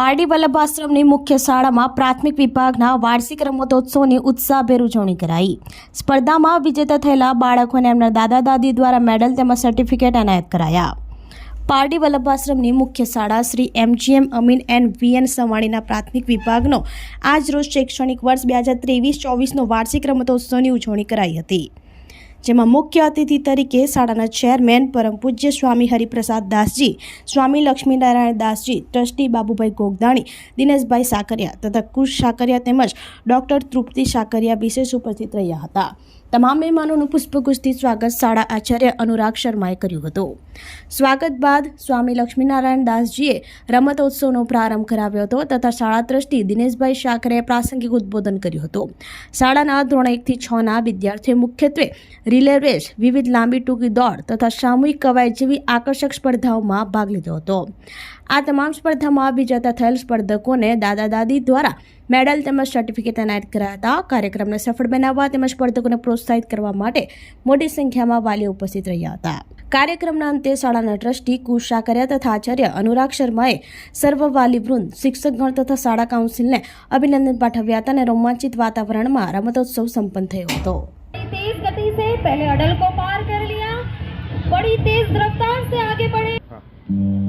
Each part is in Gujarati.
પારડી વલ્લભાશ્રમની મુખ્ય શાળામાં પ્રાથમિક વિભાગના વાર્ષિક રમતોત્સવની ઉત્સાહભેર ઉજવણી કરાઈ. સ્પર્ધામાં વિજેતા થયેલા બાળકોને એમના દાદા દાદી દ્વારા મેડલ તેમજ સર્ટિફિકેટ એનાયત કરાયા. પારડી વલ્લભાશ્રમની મુખ્ય શાળા Shri MGM Amin and VN સવાણીના પ્રાથમિક વિભાગનો આજ રોજ શૈક્ષણિક વર્ષ બે હજાર ત્રેવીસ ચોવીસનો વાર્ષિક રમતોત્સવની ઉજવણી કરાઈ હતી. જેમાં મુખ્ય અતિથિ તરીકે શાળાના ચેરમેન પરમ પૂજ્ય સ્વામી હરિપ્રસાદ દાસજી, સ્વામી લક્ષ્મીનારાયણ દાસજી, ટ્રસ્ટી બાબુભાઈ ગોગદાણી, દિનેશભાઈ સાકરિયા તથા કુશ સાકરિયા તેમજ ડોક્ટર તૃપ્તિ સાકરિયા વિશેષ ઉપસ્થિત રહ્યા હતા. તમામ મહેમાનોનું પુષ્પગુચ્છથી સ્વાગત શાળા આચાર્ય અનુરાગ શર્માએ કર્યું હતું. સ્વાગત બાદ સ્વામી લક્ષ્મીનારાયણ દાસજીએ રમતોત્સવનો પ્રારંભ કરાવ્યો હતો તથા શાળા ટ્રસ્ટી દિનેશભાઈ શાકરે પ્રાસંગિક ઉદ્બોધન કર્યું હતું. શાળાના ધોરણ એકથી છના વિદ્યાર્થીઓ મુખ્યત્વે રિલે રેસ, વિવિધ લાંબી ટૂંકી દોડ તથા સામૂહિક કવાયત જેવી આકર્ષક સ્પર્ધાઓમાં ભાગ લીધો હતો. આ તમામ સ્પર્ધામાં વિજેતા થયેલ સ્પર્ધકોને દાદા દાદી દ્વારા મેડલ તેમજ સર્ટિફિકેટ એનાયત કરાયા હતા કાર્યક્રમને સફળ બનાવવા તેમજ સ્પર્ધકોને પ્રોત્સાહિત કરવા માટે મોટી સંખ્યામાં વાલીઓ ઉપસ્થિત રહ્યા હતા કાર્યક્રમના અંતે શાળાના ટ્રસ્ટી કુશ સાકરિયા તથા આચાર્ય અનુરાગ શર્માએ સર્વ વાલી વૃંદ શિક્ષકગણ તથા શાળા કાઉન્સિલને અભિનંદન પાઠવ્યા હતા અને રોમાંચિત વાતાવરણમાં રમતોત્સવ સંપન્ન થયો હતો तेज गति से पहले अडल को पार कर लिया बड़ी तेज रफ्तार से आगे बढ़े of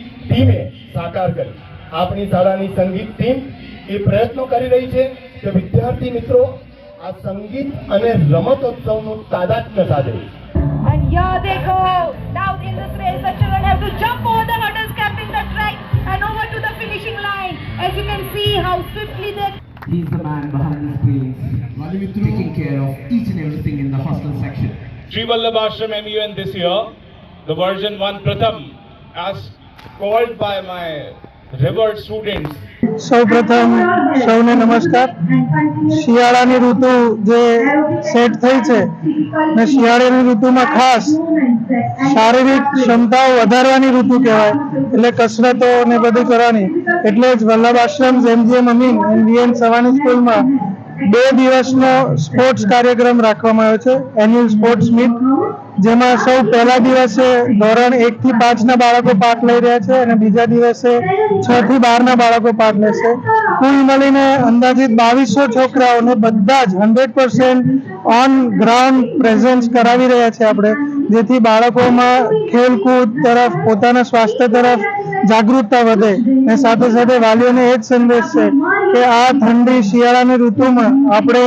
ટીમે સાકાર કરી આપણી શાળાની સંગીત ટીમ એ પ્રયત્નો કરી રહી છે કે વિદ્યાર્થી મિત્રો આ સંગીત અને રમતોત્સવનું તાદાત્મ્ય સાધે And here they go. Now in this race, the children have to jump over the hurdles kept the track and over to the finishing line. As you can see how swiftly they He's the man behind the screens, taking care of each and everything in the hostel section. Sri Vallabh Ashram MUN this year, the version 1 Pratham, as called by my revered students, સૌપ્રથમ સૌને નમસ્કાર. શિયાળાની ઋતુ જે સેટ થઈ છે ને શિયાળાની ઋતુમાં ખાસ શારીરિક ક્ષમતાઓ વધારવાની ઋતુ કહેવાય. એટલે કસરતો ને બધું કરવાની. એટલે જ વલ્લભ આશ્રમ જેમજીએમ અમીન વીએન સવાની સ્કૂલમાં બે દિવસનો સ્પોર્ટ્સ કાર્યક્રમ રાખવામાં આવ્યો છે. એન્યુઅલ સ્પોર્ટ્સ મીટ જેમાં સૌ પહેલા દિવસે ધોરણ એક થી પાંચ ના બાળકો પાઠ લઈ રહ્યા છે અને બીજા દિવસે છ થી બાર ના બાળકો પાર્ટ લેશે. કુલ મળીને અંદાજિત બાવીસો છોકરાઓને બધા જ hundred percent on ground presence કરાવી રહ્યા છે આપણે. જેથી બાળકોમાં ખેલકૂદ તરફ, પોતાના સ્વાસ્થ્ય તરફ જાગૃતતા વધે. અને સાથે સાથે વાલીઓને એ જ સંદેશ છે કે આ ઠંડી શિયાળાની ઋતુમાં આપણે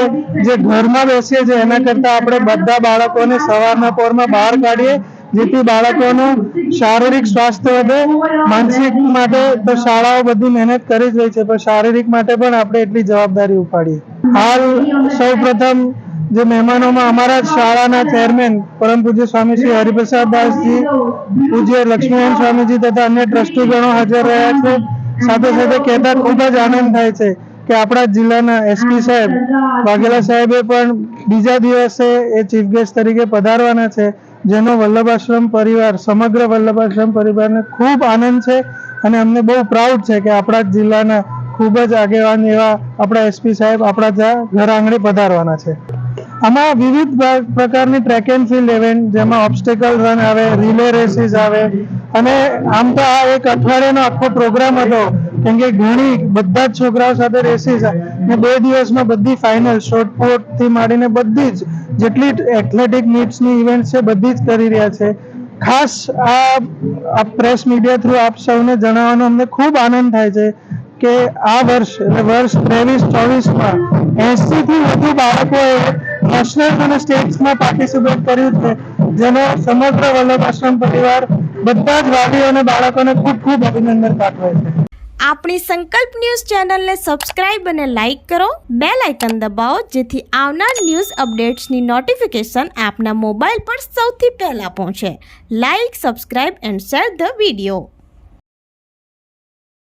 જે ઘરમાં બેસીએ છીએ, એના કરતાં આપણે બધા બાળકોને સવારના પોરમાં બહાર કાઢીએ, જેથી બાળકોનું શારીરિક સ્વાસ્થ્ય વધે. માનસિક માટે તો શાળાઓ બધી મહેનત કરી જ રહી છે, પણ શારીરિક માટે પણ આપણે એટલી જવાબદારી ઉપાડીએ. હાલ સૌપ્રથમ જે મહેમાનોમાં અમારા શાળાના ચેરમેન પરમ પૂજ્ય સ્વામી શ્રી હરિપ્રસાદ દાસજી પૂજ્ય લક્ષ્મીનારાયણ સ્વામીજી તથા અન્ય ટ્રસ્ટીગણો હાજર રહ્યા છે. સાથે સાથે કહેતા ખૂબ જ આનંદ થાય છે કે આપણા જિલ્લાના એસપી સાહેબ, વાઘેલા સાહેબે પણ બીજા દિવસે એ ચીફ ગેસ્ટ તરીકે પધારવાના છે, જેનો વલ્લભાશ્રમ પરિવાર, સમગ્ર વલ્લભાશ્રમ પરિવારને ખૂબ આનંદ છે અને અમને બહુ પ્રાઉડ છે કે આપણા જિલ્લાના ખૂબ જ આગેવાન એવા આપણા એસપી સાહેબ આપણા ઘર આંગણે પધારવાના છે. આમાં વિવિધ પ્રકારની ટ્રેક એન્ડ ફિલ્ડ ઇવેન્ટ જેમાં ઓબ્સ્ટેકલ રન આવે રિલે રેસીસ આવે. અને આમ તો આ એક અઠવાડિયાનો આખો પ્રોગ્રામ હતો, કેમ કે ઘણી, બધા જ છોકરાઓ સાથે રેસીસ ને બે દિવસમાં બધી ફાઇનલ શોર્ટપુટથી માંડીને બધી જ, જેટલી એથ્લેટિક મીટ્સની ઇવેન્ટ છે, બધી જ કરી રહ્યા છે. ખાસ આ પ્રેસ મીડિયા થ્રુ આપ સૌને જણાવવાનો અમને ખૂબ આનંદ થાય છે. કે આ વર્ષ, એટલે વર્ષ ત્રેવીસ, ચોવીસમાં એંશીથી વધુ બાળકોએ નેશનલ અને સ્ટેટ્સમાં પાર્ટિસિપેટ કર્યું છે. જેનો સમગ્ર વલ્લભ આશ્રમ પરિવાર બધા જ વાલીઓ અને બાળકોને ખૂબ ખૂબ અભિનંદન પાઠવે છે. આપણી સંકલ્પ ન્યૂઝ ચેનલને સબસ્ક્રાઇબ અને લાઇક કરો. બે લાઇકન દબાવો, જેથી આવનાર ન્યૂઝ અપડેટ્સની નોટિફિકેશન આપના મોબાઈલ પર સૌથી પહેલાં પહોંચે. Like, subscribe and share the video.